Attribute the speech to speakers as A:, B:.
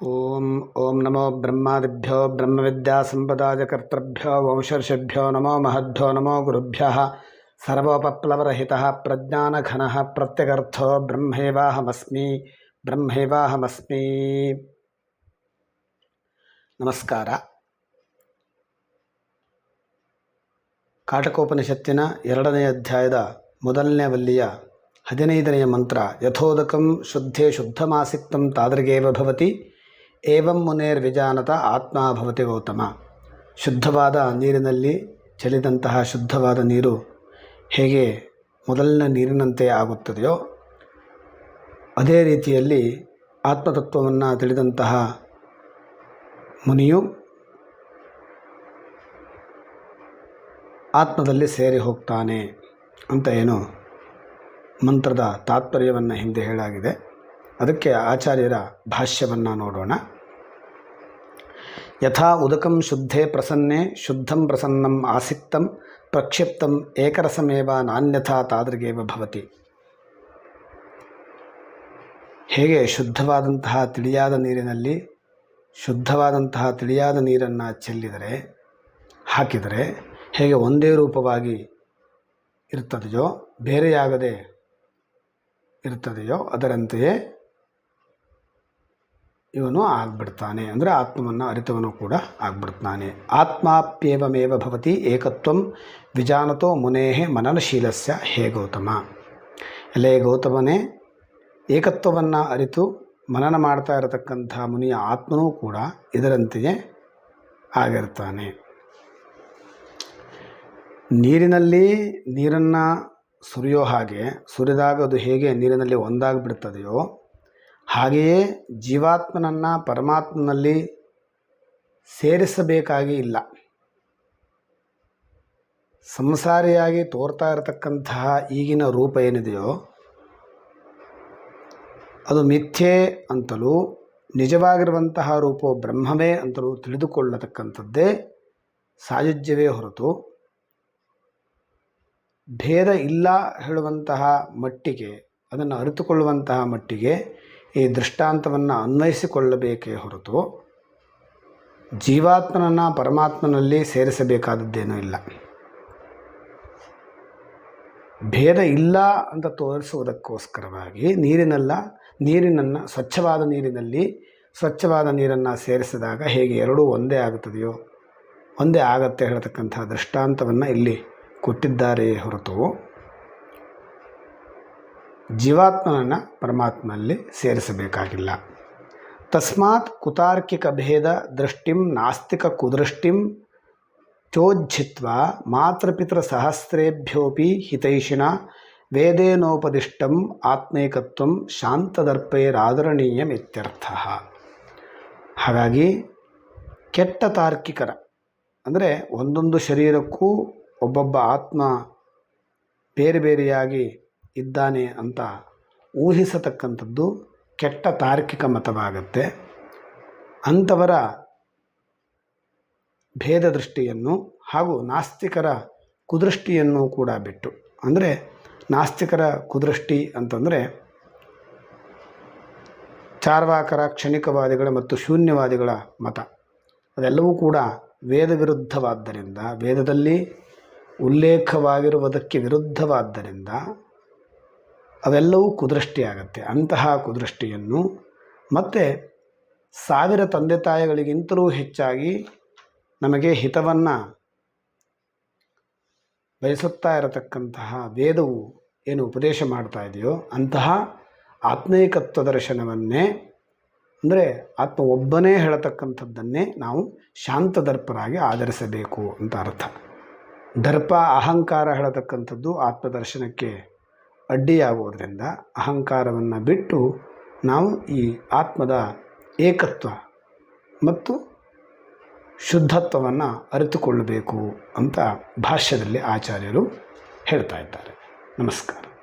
A: ಓಂ ಓಂ ನಮೋ ಬ್ರಹ್ಮಾದಿಭ್ಯೋ ಬ್ರಹ್ಮವಿದ್ಯಾಸಂಪದಾಯ ಕರ್ತೃಭ್ಯೋ ವಂಶರ್ಷಿಭ್ಯೋ ನಮೋ ಮಹದ್ಭ್ಯೋ ನಮೋ ಗುರುಭ್ಯಃ ಸರ್ವೋಪಪ್ಲವರಹಿತಃ ಪ್ರಜ್ಞಾನಘನಃ ಪ್ರತ್ಯಗರ್ಥೋ ಬ್ರಹ್ಮೈವಾಹಮಸ್ಮಿ ಬ್ರಹ್ಮೈವಾಹಮಸ್ಮಿ ನಮಸ್ಕಾರ ಕಾಟಕೋಪನಿಷತ್ತಿನ ಎರಡನೇ ಅಧ್ಯಾಯದ ಮೊದಲನೇ ವಲ್ಲಿಯ ಹದಿನೈದನೆಯ ಮಂತ್ರ ಯಥೋದಕಂ ಶುದ್ಧೇ ಶುದ್ಧಮಾಸಿಕ್ತಂ ತಾದೃಗೇವ ಭವತಿ ಏವಂ ಮುನೇರ್ ವಿಜಾನತ ಆತ್ಮ ಭವತಿ ಗೌತಮ. ಶುದ್ಧವಾದ ನೀರಿನಲ್ಲಿ ಚೆಲ್ಲಿದಂತಹ ಶುದ್ಧವಾದ ನೀರು ಹೇಗೆ ಮೊದಲಿನ ನೀರಿನಂತೆ ಆಗುತ್ತದೆಯೋ, ಅದೇ ರೀತಿಯಲ್ಲಿ ಆತ್ಮತತ್ವವನ್ನು ತಿಳಿದಂತಹ ಮುನಿಯು ಆತ್ಮದಲ್ಲಿ ಸೇರಿ ಹೋಗ್ತಾನೆ ಅಂತ ಏನು ಮಂತ್ರದ ತಾತ್ಪರ್ಯವನ್ನು ಹಿಂದೆ ಹೇಳಾಗಿದೆ ಅದಕ್ಕೆ ಆಚಾರ್ಯರ ಭಾಷ್ಯವನ್ನು ನೋಡೋಣ. ಯಥಾ ಉದಕಂ ಶುದ್ಧೇ ಪ್ರಸನ್ನೆ ಶುದ್ಧಂ ಪ್ರಸನ್ನಂ ಆಸಿಕ್ತಂ ಪ್ರಕ್ಷಿಪ್ತಂ ಏಕರಸಮೇವ ನಾನ್ಯಥಾ ತಾದೃಗೇವ ಭವತಿ ಹೇಗೆ ಶುದ್ಧವಾದಂತಹ ತಿಳಿಯಾದ ನೀರಿನಲ್ಲಿ ಶುದ್ಧವಾದಂತಹ ತಿಳಿಯಾದ ನೀರನ್ನು ಚೆಲ್ಲಿದರೆ, ಹಾಕಿದರೆ ಹೇಗೆ ಒಂದೇ ರೂಪವಾಗಿ ಇರ್ತದೆಯೋ, ಬೇರೆಯಾಗದೆ ಇರ್ತದೆಯೋ ಅದರಂತೆಯೇ ಇವನು ಆಗ್ಬಿಡ್ತಾನೆ. ಅಂದರೆ ಆತ್ಮವನ್ನು ಅರಿತವನು ಕೂಡ ಆಗ್ಬಿಡ್ತಾನೆ. ಆತ್ಮಾಪ್ಯೇವಮೇವ ಭವತಿ ಏಕತ್ವಂ ವಿಜಾನತೋ ಮುನೇಹೆ ಮನನಶೀಲಸ್ಯ ಹೇ ಗೌತಮ. ಎಲೆ ಗೌತಮನೇ, ಏಕತ್ವವನ್ನು ಅರಿತು ಮನನ ಮಾಡ್ತಾ ಇರತಕ್ಕಂಥ ಮುನಿಯ ಆತ್ಮನೂ ಕೂಡ ಇದರಂತೆಯೇ ಆಗಿರ್ತಾನೆ. ನೀರಿನಲ್ಲಿ ನೀರನ್ನು ಸುರಿಯೋ ಹಾಗೆ, ಸುರಿದಾಗ ಅದು ಹೇಗೆ ನೀರಿನಲ್ಲಿ ಒಂದಾಗಿಬಿಡ್ತದೆಯೋ ಹಾಗೆಯೇ ಜೀವಾತ್ಮನನ್ನು ಪರಮಾತ್ಮನಲ್ಲಿ ಸೇರಿಸಬೇಕಾಗಿ ಇಲ್ಲ. ಸಂಸಾರಿಯಾಗಿ ತೋರ್ತಾ ಇರತಕ್ಕಂತಹ ಈಗಿನ ರೂಪ ಏನಿದೆಯೋ, ಅದು ಮಿಥ್ಯೆ ಅಂತಲೂ ನಿಜವಾಗಿರುವಂತಹ ರೂಪವು ಬ್ರಹ್ಮವೇ ಅಂತಲೂ ತಿಳಿದುಕೊಳ್ಳತಕ್ಕಂಥದ್ದೇ ಸಾಯುಜ್ಯವೇ ಹೊರತು ಭೇದ ಇಲ್ಲ ಹೇಳುವಂತಹ ಮಟ್ಟಿಗೆ, ಅದನ್ನು ಅರಿತುಕೊಳ್ಳುವಂತಹ ಮಟ್ಟಿಗೆ ಈ ದೃಷ್ಟಾಂತವನ್ನು ಅನ್ವಯಿಸಿಕೊಳ್ಳಬೇಕೇ ಹೊರತು ಜೀವಾತ್ಮನನ್ನು ಪರಮಾತ್ಮನಲ್ಲಿ ಸೇರಿಸಬೇಕಾದದ್ದೇನೂ ಇಲ್ಲ. ಭೇದ ಇಲ್ಲ ಅಂತ ತೋರಿಸುವುದಕ್ಕೋಸ್ಕರವಾಗಿ ನೀರಿನಲ್ಲ, ನೀರಿನನ್ನು, ಸ್ವಚ್ಛವಾದ ನೀರಿನಲ್ಲಿ ಸ್ವಚ್ಛವಾದ ನೀರನ್ನು ಸೇರಿಸಿದಾಗ ಹೇಗೆ ಎರಡೂ ಒಂದೇ ಆಗುತ್ತದೆಯೋ, ಒಂದೇ ಆಗತ್ತೆ ಹೇಳ್ತಕ್ಕಂಥ ದೃಷ್ಟಾಂತವನ್ನು ಇಲ್ಲಿ ಕೊಟ್ಟಿದ್ದಾರೆ ಹೊರತು ಜೀವಾತ್ಮನನ್ನು ಪರಮಾತ್ಮನಲ್ಲಿ ಸೇರಿಸಬೇಕಾಗಿಲ್ಲ. ತಸ್ಮಾತ್ ಕುತಾರ್ಕಿಕ ಭೇದ ದೃಷ್ಟಿಂ ನಾಸ್ತಿಕ ಕುದೃಷ್ಟಿಂ ಚೋಜ್ಜಿತ್ವ ಮಾತೃಪಿತೃ ಸಹಸ್ರೇಭ್ಯೋಪಿ ಹಿತೈಷಿಣ ವೇದೇನೋಪದಿಷ್ಟಂ ಆತ್ಮೈಕತ್ವಂ ಶಾಂತದರ್ಪೈರಾದರಣೀಯಮಿತ್ಯರ್ಥ ಹಾಗಾಗಿ ಕೆಟ್ಟ ತಾರ್ಕಿಕರ ಅಂದರೆ ಒಂದೊಂದು ಶರೀರಕ್ಕೂ ಒಬ್ಬೊಬ್ಬ ಆತ್ಮ ಬೇರೆ ಬೇರೆಯಾಗಿ ಇದ್ದಾನೆ ಅಂತ ಊಹಿಸತಕ್ಕಂಥದ್ದು ಕೆಟ್ಟ ತಾರ್ಕಿಕ ಮತವಾಗತ್ತೆ. ಅಂಥವರ ಭೇದ ದೃಷ್ಟಿಯನ್ನು ಹಾಗೂ ನಾಸ್ತಿಕರ ಕುದೃಷ್ಟಿಯನ್ನು ಕೂಡ ಬಿಟ್ಟು. ಅಂದರೆ ನಾಸ್ತಿಕರ ಕುದೃಷ್ಟಿ ಅಂತಂದರೆ ಚಾರ್ವಾಕರ ಕ್ಷಣಿಕವಾದಿಗಳ ಮತ್ತು ಶೂನ್ಯವಾದಿಗಳ ಮತ. ಅದೆಲ್ಲವೂ ಕೂಡ ವೇದ ವಿರುದ್ಧವಾದ್ದರಿಂದ ವೇದದಲ್ಲಿ ಉಲ್ಲೇಖವಾಗಿರುವುದಕ್ಕೆ ವಿರುದ್ಧವಾದ್ದರಿಂದ ಅವೆಲ್ಲವೂ ಕುದೃಷ್ಟಿಯಾಗತ್ತೆ ಅಂತಹ ಕುದೃಷ್ಟಿಯನ್ನು ಮತ್ತು ಸಾವಿರ ತಂದೆ ತಾಯಿಗಳಿಗಿಂತಲೂ ಹೆಚ್ಚಾಗಿ ನಮಗೆ ಹಿತವನ್ನು ಬಯಸುತ್ತಾ ಇರತಕ್ಕಂತಹ ವೇದವು ಏನು ಉಪದೇಶ ಮಾಡ್ತಾ ಇದೆಯೋ ಅಂತಹ ಆತ್ಮೈಕತ್ವ ದರ್ಶನವನ್ನೇ ಅಂದರೆ ಆತ್ಮ ಒಬ್ಬನೇ ಹೇಳತಕ್ಕಂಥದ್ದನ್ನೇ ನಾವು ಶಾಂತದರ್ಪರಾಗಿ ಆಧರಿಸಬೇಕು ಅಂತ ಅರ್ಥ. ದರ್ಪ ಅಹಂಕಾರ ಹೇಳತಕ್ಕಂಥದ್ದು ಆತ್ಮದರ್ಶನಕ್ಕೆ ಅಡ್ಡಿಯಾಗುವುದರಿಂದ ಅಹಂಕಾರವನ್ನು ಬಿಟ್ಟು ನಾವು ಈ ಆತ್ಮದ ಏಕತ್ವ ಮತ್ತು ಶುದ್ಧತ್ವವನ್ನು ಅರಿತುಕೊಳ್ಳಬೇಕು ಅಂತ ಭಾಷ್ಯದಲ್ಲಿ ಆಚಾರ್ಯರು ಹೇಳ್ತಾ ಇದ್ದಾರೆ. ನಮಸ್ಕಾರ.